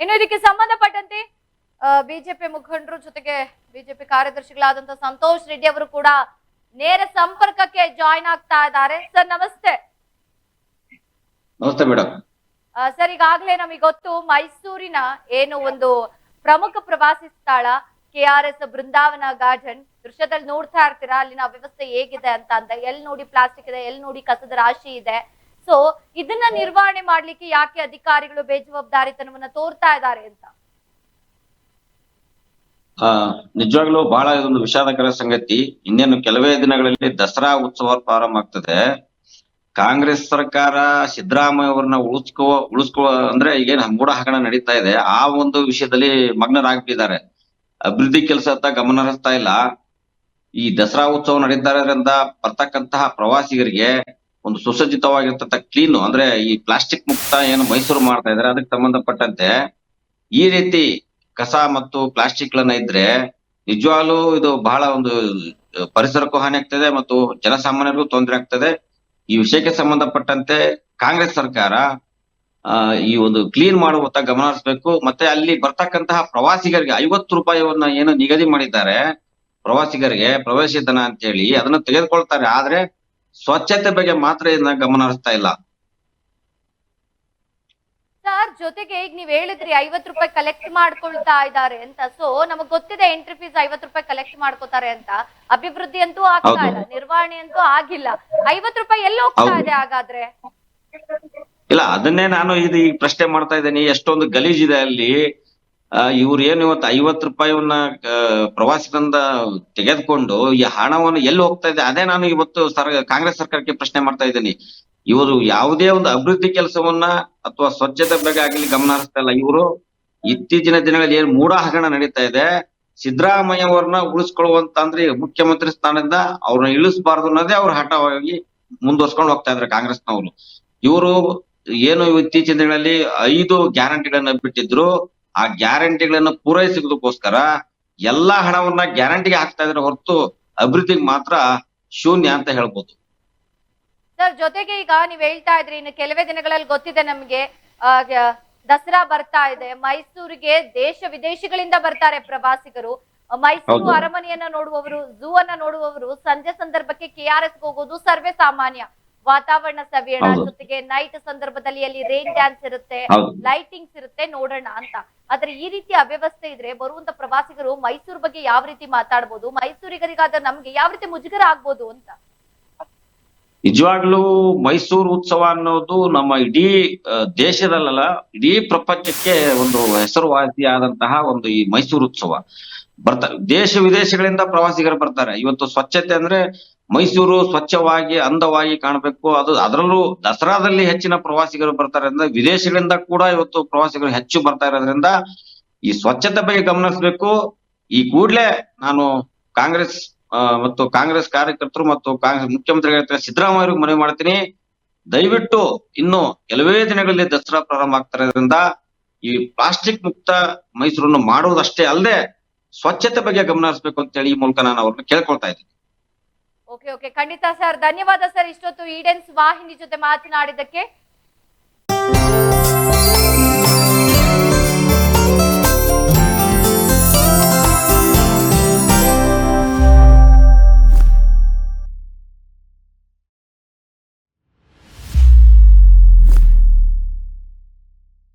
ಇನ್ನು ಇದಕ್ಕೆ ಸಂಬಂಧಪಟ್ಟಂತೆ ಬಿಜೆಪಿ ಮುಖಂಡರು ಜೊತೆಗೆ ಬಿಜೆಪಿ ಕಾರ್ಯದರ್ಶಿಗಳಾದಂತಹ ಸಂತೋಷ್ ರೆಡ್ಡಿ ಅವರು ಕೂಡ ನೇರ ಸಂಪರ್ಕಕ್ಕೆ ಜಾಯಿನ್ ಆಗ್ತಾ ಇದ್ದಾರೆ. ಸರ್ ನಮಸ್ತೆ. ನಮಸ್ತೆ ಮೇಡಮ್ ಸರ್ ಈಗಾಗಲೇ ನಮಗೆ ಗೊತ್ತು ಮೈಸೂರಿನ ಏನು ಒಂದು ಪ್ರಮುಖ ಪ್ರವಾಸಿ ಸ್ಥಳ K R S Brindavan garden. ದೃಶ್ಯದಲ್ಲಿ ನೋಡ್ತಾ ಇರ್ತೀರಾ? ಅಲ್ಲಿನ ವ್ಯವಸ್ಥೆ ಹೇಗಿದೆ ಅಂತ ಅಂತ. ಎಲ್ಲಿ ನೋಡಿ ಪ್ಲಾಸ್ಟಿಕ್ ಇದೆ ಎಲ್ಲಿ ನೋಡಿ ಕಸದ ರಾಶಿ ಇದೆ. ಸೊ ಇದನ್ನ ನಿರ್ವಹಣೆ ಮಾಡ್ಲಿಕ್ಕೆ ಯಾಕೆ ಅಧಿಕಾರಿಗಳು ಬೇಜವಾಬ್ದಾರಿತನವನ್ನ ತೋರ್ತಾ ಇದ್ದಾರೆ ಅಂತ? ನಿಜವಾಗ್ಲೂ ಬಹಳ ಇದೊಂದು ವಿಷಾದಕರ ಸಂಗತಿ. ಇನ್ನೇನು ಕೆಲವೇ ದಿನಗಳಲ್ಲಿ ದಸರಾ ಉತ್ಸವ ಪ್ರಾರಂಭ ಆಗ್ತದೆ. ಕಾಂಗ್ರೆಸ್ ಸರ್ಕಾರ ಸಿದ್ದರಾಮಯ್ಯ ಅವ್ರನ್ನ ಉಳಿಸ್ಕೋ ಉಳಿಸ್ಕೋ, ಅಂದ್ರೆ ಈಗೇನು ಮೂಡ ಹಗರಣ ನಡೀತಾ ಇದೆ. ಆ ಒಂದು ವಿಷಯದಲ್ಲಿ ಮಗ್ನರಾಗ್ಬಿಟ್ಟಿದ್ದಾರೆ. ಅಭಿವೃದ್ಧಿ ಕೆಲಸತ್ತ ಗಮನ ಹರಿಸ್ತಾ ಇಲ್ಲ. ಈ ದಸರಾ ಉತ್ಸವ ನಡೀತಾ ಇರೋದ್ರಿಂದ ಬರ್ತಕ್ಕಂತಹ ಪ್ರವಾಸಿಗರಿಗೆ ಒಂದು ಸುಸಜ್ಜಿತವಾಗಿರ್ತಕ್ಕಂಥ ಕ್ಲೀನ್ ಅಂದ್ರೆ ಈ ಪ್ಲಾಸ್ಟಿಕ್ ಮುಕ್ತ ಏನು ಮೈಸೂರು ಮಾಡ್ತಾ ಇದಾರೆ, ಅದಕ್ಕೆ ಸಂಬಂಧಪಟ್ಟಂತೆ ಈ ರೀತಿ ಕಸ ಮತ್ತು ಪ್ಲಾಸ್ಟಿಕ್ ಗಳನ್ನ ಇದ್ರೆ ನಿಜವಾಗ್ಲೂ ಇದು ಬಹಳ ಒಂದು ಪರಿಸರಕ್ಕೂ ಹಾನಿ ಆಗ್ತದೆ ಮತ್ತು ಜನಸಾಮಾನ್ಯರಿಗೂ ತೊಂದರೆ ಆಗ್ತದೆ. ಈ ವಿಷಯಕ್ಕೆ ಸಂಬಂಧಪಟ್ಟಂತೆ ಕಾಂಗ್ರೆಸ್ ಸರ್ಕಾರ ಈ ಒಂದು ಕ್ಲೀನ್ ಮಾಡುವತ್ತ ಗಮನ ಹರಿಸಬೇಕು. ಮತ್ತೆ ಅಲ್ಲಿ ಬರ್ತಕ್ಕಂತಹ ಪ್ರವಾಸಿಗರಿಗೆ ಐವತ್ತು ರೂಪಾಯಿಯನ್ನ ಏನು ನಿಗದಿ ಮಾಡಿದ್ದಾರೆ. ಪ್ರವಾಸಿಗರಿಗೆ ಪ್ರವೇಶ ಧನ ಅಂತ ಹೇಳಿ ಅದನ್ನ ತೆಗೆದುಕೊಳ್ತಾರೆ. ಆದ್ರೆ ಸ್ವಚ್ಛತೆ ಬಗ್ಗೆ ಮಾತ್ರ ಇದನ್ನ ಗಮನ ಹರಿಸ್ತಾ ಇಲ್ಲ. ಸರ್ ಜೊತೆಗೆ ಈಗ ನೀವ್ ಹೇಳಿದ್ರಿ ಐವತ್ ರೂಪಾಯಿ ಕಲೆಕ್ಟ್ ಮಾಡ್ಕೊಳ್ತಾ ಇದ್ದಾರೆ ಅಂತ. ಸೊ ನಮಗ್ ಗೊತ್ತಿದೆ ಎಂಟ್ರಿ ಫೀಸ್ ಐವತ್ ರೂಪಾಯಿ ಕಲೆಕ್ಟ್ ಮಾಡ್ಕೋತಾರೆ ಅಂತ. ಅಭಿವೃದ್ಧಿ ಅಂತೂ ಆಗ್ತಾ ಇಲ್ಲ ನಿರ್ವಹಣೆ ಅಂತೂ ಆಗಿಲ್ಲ. ಐವತ್ ರೂಪಾಯಿ ಎಲ್ಲಿ ಹೋಗ್ತಾ ಇದೆ ಹಾಗಾದ್ರೆ? ಇಲ್ಲ ಅದನ್ನೇ ನಾನು ಇದು ಈಗ ಪ್ರಶ್ನೆ ಮಾಡ್ತಾ ಇದ್ದೀನಿ. ಎಷ್ಟೊಂದು ಗಲೀಜಿದೆ ಅಲ್ಲಿ. ಆ, ಇವ್ರು ಏನು ಇವತ್ತು ಐವತ್ತು ರೂಪಾಯಿವನ್ನ ಆ, ಪ್ರವಾಸಿಗರಿಂದ ತೆಗೆದುಕೊಂಡು ಈ ಹಣವನ್ನು ಎಲ್ಲಿ ಹೋಗ್ತಾ ಇದೆ ಅದೇ ನಾನು ಇವತ್ತು ಸರ್ ಕಾಂಗ್ರೆಸ್ ಸರ್ಕಾರಕ್ಕೆ ಪ್ರಶ್ನೆ ಮಾಡ್ತಾ ಇದ್ದೀನಿ. ಇವರು ಯಾವುದೇ ಒಂದು ಅಭಿವೃದ್ಧಿ ಕೆಲಸವನ್ನ ಅಥವಾ ಸ್ವಚ್ಛತೆ ಬಗ್ಗೆ ಆಗಲಿ ಗಮನ ಹರಿಸ್ತಾ ಇಲ್ಲ. ಇವರು ಇತ್ತೀಚಿನ ದಿನಗಳಲ್ಲಿ ಏನ್ ಮೂಢ ಹಗರಣ ನಡೀತಾ ಇದೆ ಸಿದ್ದರಾಮಯ್ಯ ಅವ್ರನ್ನ ಉಳಿಸ್ಕೊಳ್ಳುವಂತ ಅಂದ್ರೆ ಮುಖ್ಯಮಂತ್ರಿ ಸ್ಥಾನದಿಂದ ಅವ್ರನ್ನ ಇಳಿಸಬಾರ್ದು ಅನ್ನೋದೇ ಅವ್ರ ಹಠವಾಗಿ ಮುಂದುವರ್ಸ್ಕೊಂಡು ಹೋಗ್ತಾ ಇದ್ದಾರೆ ಕಾಂಗ್ರೆಸ್ನವರು. ಇವರು ಏನು ಇತ್ತೀಚಿನ ದಿನಗಳಲ್ಲಿ ಐದು ಗ್ಯಾರಂಟಿಗಳನ್ನ ಬಿಟ್ಟಿದ್ರು ಆ ಗ್ಯಾರಂಟಿಗಳನ್ನು ಪೂರೈಸೋದಕ್ಕೋಸ್ಕರ ಎಲ್ಲಾ ಹಣವನ್ನ ಗ್ಯಾರಂಟಿಗೆ ಹಾಕ್ತಾ ಇದ್ರೆ ಹೊರತು ಅಭಿವೃದ್ಧಿಗೆ ಮಾತ್ರ ಶೂನ್ಯ ಅಂತ ಹೇಳ್ಬೋದು. ಸರ್ ಜೊತೆಗೆ ಈಗ ನೀವ್ ಹೇಳ್ತಾ ಇದ್ರಿ ಇನ್ನು ಕೆಲವೇ ದಿನಗಳಲ್ಲಿ ಗೊತ್ತಿದೆ ನಮ್ಗೆ ದಸರಾ ಬರ್ತಾ ಇದೆ. ಮೈಸೂರಿಗೆ ದೇಶ ವಿದೇಶಗಳಿಂದ ಬರ್ತಾರೆ ಪ್ರವಾಸಿಗರು. ಮೈಸೂರು ಅರಮನೆಯನ್ನ ನೋಡುವವರು ಝೂ ಅನ್ನ ನೋಡುವವರು ಸಂಜೆ ಸಂದರ್ಭಕ್ಕೆ ಕೆ ಆರ್ ಎಸ್ ಹೋಗೋದು ಸರ್ವೇ ಸಾಮಾನ್ಯ. ವಾತಾವರಣ ಸವಿಯೋಣ. ಜೊತೆಗೆ ನೈಟ್ ಸಂದರ್ಭದಲ್ಲಿ ಅಲ್ಲಿ ರೈನ್ ಡ್ಯಾನ್ಸ್ ಇರುತ್ತೆ ಲೈಟಿಂಗ್ಸ್ ಇರುತ್ತೆ ನೋಡೋಣ ಅಂತ. ಆದ್ರೆ ಈ ರೀತಿ ಅವ್ಯವಸ್ಥೆ ಇದ್ರೆ ಬರುವಂತ ಪ್ರವಾಸಿಗರು ಮೈಸೂರು ಬಗ್ಗೆ ಯಾವ ರೀತಿ ಮಾತಾಡ್ಬೋದು ಮೈಸೂರಿಗರಿಗಾದ ನಮ್ಗೆ ಯಾವ ರೀತಿ ಮುಜುಗರ ಆಗ್ಬೋದು ಅಂತ? ನಿಜವಾಗ್ಲೂ ಮೈಸೂರು ಉತ್ಸವ ಅನ್ನೋದು ನಮ್ಮ ಇಡೀ ದೇಶದಲ್ಲ ದೇಶದಲ್ಲಲ್ಲ ಇಡೀ ಪ್ರಪಂಚಕ್ಕೆ ಒಂದು ಹೆಸರುವಾಸಿಯಾದಂತಹ ಒಂದು ಈ ಮೈಸೂರು ಉತ್ಸವ. ಬರ್ತಾರೆ ದೇಶ ವಿದೇಶಗಳಿಂದ ಪ್ರವಾಸಿಗರು ಬರ್ತಾರೆ. ಇವತ್ತು ಸ್ವಚ್ಛತೆ ಅಂದ್ರೆ ಮೈಸೂರು ಸ್ವಚ್ಛವಾಗಿ, ಅಂದವಾಗಿ ಕಾಣಬೇಕು. ಅದು ಅದರಲ್ಲೂ ದಸರಾದಲ್ಲಿ ಹೆಚ್ಚಿನ ಪ್ರವಾಸಿಗರು ಬರ್ತಾರೆ ಅಂದ್ರೆ ವಿದೇಶಗಳಿಂದ ಕೂಡ ಇವತ್ತು ಪ್ರವಾಸಿಗರು ಹೆಚ್ಚು ಬರ್ತಾ ಇರೋದ್ರಿಂದ ಈ ಸ್ವಚ್ಛತೆ ಬಗ್ಗೆ ಗಮನಿಸಬೇಕು. ಈ ಕೂಡಲೇ ನಾನು ಕಾಂಗ್ರೆಸ್ ಮತ್ತು ಕಾಂಗ್ರೆಸ್ ಕಾರ್ಯಕರ್ತರು ಮತ್ತು ಕಾಂಗ್ರೆಸ್ ಮುಖ್ಯಮಂತ್ರಿಗಳ ಸಿದ್ದರಾಮಯ್ಯ ಮನವಿ ಮಾಡ್ತೀನಿ. ದಯವಿಟ್ಟು ಇನ್ನು ಕೆಲವೇ ದಿನಗಳಲ್ಲಿ ದಸರಾ ಪ್ರಾರಂಭ ಆಗ್ತಾ ಇರೋದ್ರಿಂದ ಈ ಪ್ಲಾಸ್ಟಿಕ್ ಮುಕ್ತ ಮೈಸೂರನ್ನು ಮಾಡುವುದಷ್ಟೇ ಅಲ್ಲದೆ ಸ್ವಚ್ಛತೆ ಬಗ್ಗೆ ಗಮನ ಹರಿಸಬೇಕು ಅಂತ ಹೇಳಿ ಈ ಮೂಲಕ ನಾನು ಅವ್ರನ್ನ ಕೇಳ್ಕೊಳ್ತಾ ಇದ್ದೀನಿ. ಓಕೆ ಓಕೆ ಖಂಡಿತ ಸರ್ ಧನ್ಯವಾದ ಸರ್ ಇಷ್ಟೊತ್ತು ಈಡೆನ್ಸ್ ವಾಹಿನಿ ಜೊತೆ ಮಾತನಾಡಿದ್ದಕ್ಕೆ.